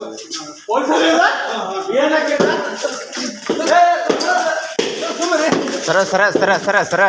போய் சொல்லுங்க. ஏன்னா கேட்டா? ಸರ ಸರ ಸರ ಸರ ಸರ.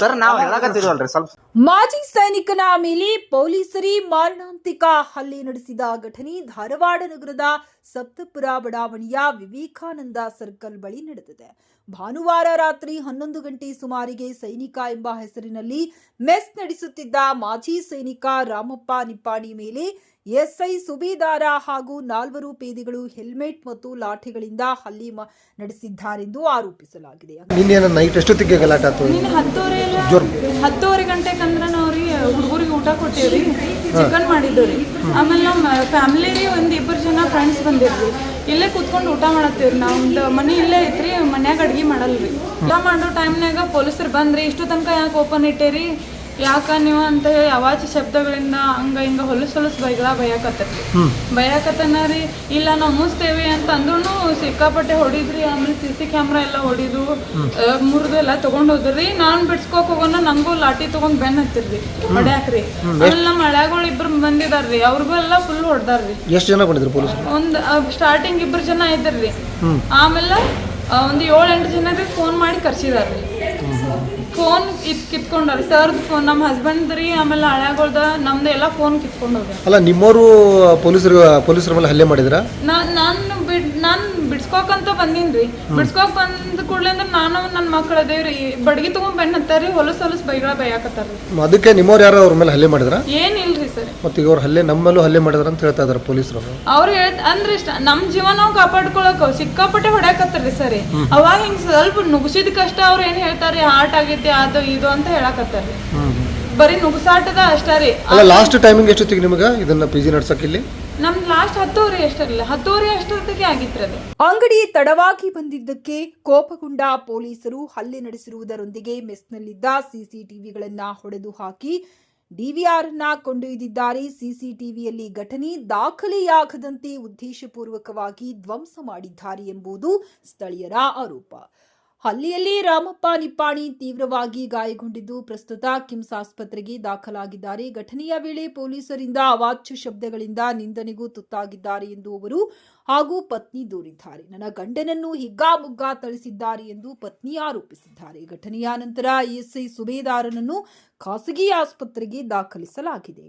ಸರ್ ನಾವು ಹೇಳಕತ್ತಿದ್ವಲ್ರಿ ಸ್ವಲ್ಪ. ಮಾಜಿ ಸೈನಿಕನ ಮೇಲೆ ಪೊಲೀಸರಿ ಮಾರಣಾಂತಿಕ ಹಲ್ಲೆ ನಡೆಸಿದ ಘಟನೆ ಧಾರವಾಡ ನಗರದ ಸಪ್ತಪುರ ಬಡಾವಣೆಯ ವಿವೇಕಾನಂದ ಸರ್ಕಲ್ ಬಳಿ ನಡೆದಿದೆ. ಭಾನುವಾರ ರಾತ್ರಿ ಹನ್ನೊಂದು ಗಂಟೆ ಸುಮಾರಿಗೆ ಸೈನಿಕ ಎಂಬ ಹೆಸರಿನಲ್ಲಿ ಮೆಸ್ ನಡೆಸುತ್ತಿದ್ದ ಮಾಜಿ ಸೈನಿಕ ರಾಮಪ್ಪ ನಿಪ್ಪಾಣಿ ಮೇಲೆ ಎಸ್ಐ ಸುಬೀದಾರ ಹಾಗೂ ನಾಲ್ವರು ಪೇದಿಗಳು ಹೆಲ್ಮೆಟ್ ಮತ್ತು ಲಾಠಿಗಳಿಂದ ಹಲ್ಲಿ ಮ- ನಡೆಸಿದ್ದಾರೆಂದು ಆರೋಪಿಸಲಾಗಿದೆ. ಹತ್ತೂವರೆ ನೈಟ್ ಎಷ್ಟೊತ್ತಿಗೆ ಗಲಾಟೆ ಆಯ್ತು? ನಿನ್ನೆ ಹತ್ತುವರೆ ಹತ್ತುವರೆ ಗಂಟೆಗೆ ಅಂದ್ರೆ ಹುಡುಗರಿಗೆ ಊಟ ಕೊಟ್ಟೇವ್ರಿ. ಚಿಕನ್ ಮಾಡಿದ್ದು ರೀ. ಆಮೇಲೆ ನಮ್ಮ ಫ್ಯಾಮಿಲಿ ರೀ ಒಂದು ಇಬ್ಬರು ಜನ ಫ್ರೆಂಡ್ಸ್ ಬಂದಿರ್ರಿ ಇಲ್ಲೇ ಕುತ್ಕೊಂಡು ಊಟ ಮಾಡತ್ತೀವ್ರಿ ನಮ್ದು ಮನೆ ಇಲ್ಲೇ ಐತ್ರಿ, ಮನ್ಯಾಗ ಅಡ್ಗೆ ಮಾಡಲ್ರಿ. ಊಟ ಮಾಡೋ ಟೈಮ್ನಾಗ ಪೊಲೀಸರು ಬಂದ್ರಿ, ಇಷ್ಟು ತನಕ ಯಾಕೆ ಓಪನ್ ಇಟ್ಟೇರಿ? ಯಾಕ ನೀವು ಅಂತ ಹೇಳಿ ಅವಾಚ ಶಬ್ದಗಳಿಂದ ಹಂಗ ಹಿಂಗ ಹೊಲಸ್ ಹೊಲಸ್ ಬೈಗಳ ಬೈಯಾಕತ್ತರ್ರಿ ಬೈಯಾಕತ್ತನ ರೀ ಇಲ್ಲ ನಾವು ಮುಸ್ತೇವಿ ಅಂತ ಅಂದ್ರೂ ಸಿಕ್ಕಾಪಟ್ಟೆ ಹೊಡಿದ್ರಿ ಆಮೇಲೆ ಸಿ ಸಿ ಕ್ಯಾಮ್ರಾ ಎಲ್ಲ ಹೊಡಿದು ಮುರಿದು ಎಲ್ಲ ತಗೊಂಡ್ ಹೋದ್ರಿ. ನಾನ್ ಬಿಡ್ಸ್ಕೋಕ್ ಹೋಗೋಣ ನಂಗೂ ಲಾಟಿ ತಗೊಂಡ್ ಬೆನ್ ಹತ್ತಿರ್ರಿ ಹೊಡ್ಯಾಕ್ರಿ. ಆಮೇಲೆ ನಮ್ಮ ಹಳ್ಯಾಗಳು ಇಬ್ರು ಬಂದಿದಾರ್ರಿ. ಅವ್ರಿಗೂ ಎಲ್ಲ ಫುಲ್ ಹೊಡ್ದಾರ್ರಿ. ಎಷ್ಟು ಜನ ಬಂದಿದ್ರು ಪೊಲೀಸ್? ಒಂದ್ ಸ್ಟಾರ್ಟಿಂಗ್ ಇಬ್ರು ಜನ ಇದ್ರಿ ಆಮೇಲೆ ಒಂದು ಒಂದ್ ಏಳು ಎಂಟು ಜನರಿಗೆ ಫೋನ್ ಮಾಡಿ ಕರ್ಸಿದಾರ್ರಿ. ಫೋನ್ ಇದ್ ಕಿತ್ಕೊಂಡವ್ರಿ. ಸರ್ ಫೋನ್ ನಮ್ಮ ಹಸ್ಬೆಂಡ್ ರೀ ಆಮೇಲೆ ಹಳ್ಯಾಗಳ್ದ ನಮ್ದು ಎಲ್ಲ ಫೋನ್ ಕಿತ್ಕೊಂಡವ್ರಿ. ಅಲ್ಲ ನಿಮ್ಮವರು ಪೊಲೀಸರು ಪೊಲೀಸರ ಮೇಲೆ ಹಲ್ಲೆ ಮಾಡಿದ್ರ? ನಾನ್ ನಾನು ಬಿಡ್ ನಾನು ಬಿಡ್ಸ್ಕೋಕಂತ ರೀ ಬಿಡ್ಸ್ಕೋಕ್ ಬಂದ ಕೂಡಲೇ ಅಂದ್ರೆ ನಾನು ನನ್ನ ಮಕ್ಳು ಅದೇವ್ರಿ ಬಡ್ಗಿ ತಗೊಂಡ್ ಬೆನ್ನ ಹತ್ತಾರಿ ಹೊಲಸ್ ಹೊಲಸ್ ಬೈಗಳ ಬೈಯಾಕತ್ತಾರ್ರಿ. ಅದಕ್ಕೆ ನಿಮ್ಮವ್ರು ಯಾರು ಅವ್ರ ಮೇಲೆ ಹಲ್ಲೆ ಮಾಡಿದ್ರ? ಏನಿಲ್ರಿ. ಸರ್. ಮತ್ತೆ ಈಗ ಅವ್ರು ಹಲ್ಲೆ ನಮ್ಮಲ್ಲೂ ಹಲ್ಲೆ ಮಾಡಿದ್ರ ಅಂತ ಹೇಳ್ತಾ ಇದಾರೆ ಪೊಲೀಸರು. ಅವ್ರು ಹೇಳ್ ಅಂದ್ರೆ ಇಷ್ಟ ನಮ್ ಜೀವನ ನಾವು ಕಾಪಾಡ್ಕೊಳಕ್ ಸಿಕ್ಕಾಪಟ್ಟೆ ಹೊಡ್ಯಾಕತ್ತಾರ್ರಿ ಸರಿ. ಅವಾಗ ಹಿಂಗ್ ಸ್ವಲ್ಪ ನುಗ್ಸಿದ ಕಷ್ಟ ಅವ್ರು ಏನ್ ಹೇಳ್ತಾರ್ರಿ ಹಾರ್ಟ್ ಆಗೈತಿ ಅದು ಇದು ಅಂತ ಹೇಳಾಕತ್ತಾರ್ರಿ ಬರೀ ನುಗ್ಸಾಟದ ಅಷ್ಟ ರೀ. ಅಲ್ಲ ಲಾಸ್ಟ್ ಟೈಮಿಂಗ್ ಎಷ್ಟೊತ್ತಿಗೆ ನಿಮಗೆ ಇದನ್ನ ಪಿ ಜಿ ನಡ್ಸಕ್ ಇಲ್ಲಿ? ನಮ್ ಲಾಸ್ಟ್ ಹತ್ತುವರೆ ಅಷ್ಟರಲ್ಲ ಹತ್ತುವರೆ ಅಷ್ಟೊತ್ತಿಗೆ ಆಗಿತ್ರಿ ಅದು. ಅಂಗಡಿ ತಡವಾಗಿ ಬಂದಿದ್ದಕ್ಕೆ ಕೋಪಗೊಂಡ ಪೊಲೀಸರು ಹಲ್ಲೆ ನಡೆಸಿರುವುದರೊಂದಿಗೆ ಮೆಸ್ನಲ್ಲಿದ್ದ ಸಿಸಿಟಿವಿಗಳನ್ನ ಹೊಡೆದು ಹಾಕಿ ಡಿವಿಆರ್ನ ಕೊಂಡೊಯ್ದಿದ್ದಾರೆ. ಸಿಸಿಟಿವಿಯಲ್ಲಿ ಘಟನೆ ದಾಖಲೆಯಾಗದಂತೆ ಉದ್ದೇಶಪೂರ್ವಕವಾಗಿ ಧ್ವಂಸ ಮಾಡಿದ್ದಾರೆ ಎಂಬುದು ಸ್ಥಳೀಯರ ಆರೋಪ. ಹಲ್ಲೆಯಲ್ಲಿ ರಾಮಪ್ಪ ನಿಪ್ಪಾಣಿ ತೀವ್ರವಾಗಿ ಗಾಯಗೊಂಡಿದ್ದು ಪ್ರಸ್ತುತ ಕಿಮ್ಸ್ ಆಸ್ಪತ್ರೆಗೆ ದಾಖಲಾಗಿದ್ದಾರೆ. ಘಟನೆಯ ವೇಳೆ ಪೊಲೀಸರಿಂದ ಅವಾಚ್ಯ ಶಬ್ದಗಳಿಂದ ನಿಂದನೆಗೂ ತುತ್ತಾಗಿದ್ದಾರೆ ಎಂದು ಅವರು ಹಾಗೂ ಪತ್ನಿ ದೂರಿದ್ದಾರೆ. ನನ್ನ ಗಂಡನನ್ನು ಹಿಗ್ಗಾಮುಗ್ಗಾ ಥಳಿಸಿದ್ದಾರೆ ಎಂದು ಪತ್ನಿ ಆರೋಪಿಸಿದ್ದಾರೆ. ಘಟನೆಯ ನಂತರ ಎಸ್ಐ ಸುಬೇದಾರನನ್ನು ಖಾಸಗಿ ಆಸ್ಪತ್ರೆಗೆ ದಾಖಲಿಸಲಾಗಿದೆ.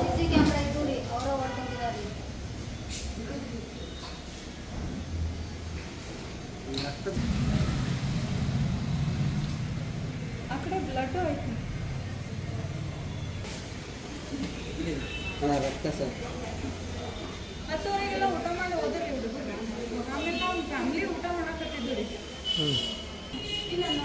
ಸಿಸಿ ಕ್ಯಾಮ್ರಾ ಇದ್ದು ರೀ ಅವರ ಹೊಡ್ಕೊಂಡಿದ್ದಾರೆ ಆ ಕಡೆ ಬ್ಲಡ್ ಐತಿ ಹತ್ತುವರೆಗೆಲ್ಲ ಊಟ ಮಾಡಿ ಹೋದ್ರಿ ಹುಡುಗರು ಆಮೇಲೆ ನಾವು ಫ್ಯಾಮಿಲಿ ಊಟ ಮಾಡಕತ್ತಿದ್ವಿ ರೀ ಇಲ್ಲ ನಾ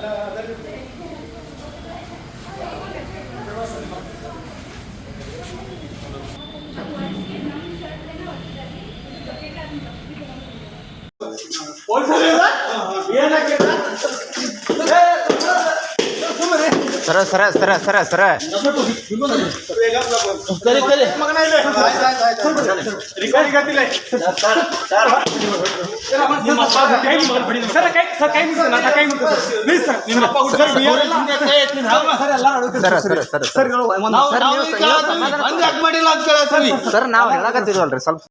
Hello. ಸರ ಸರ ಸರ ಸರ ಸರ. ಸರ್ ನಾವು ಹೇಳಕತ್ತಿದ್ವಲ್ರಿ ಸ್ವಲ್ಪ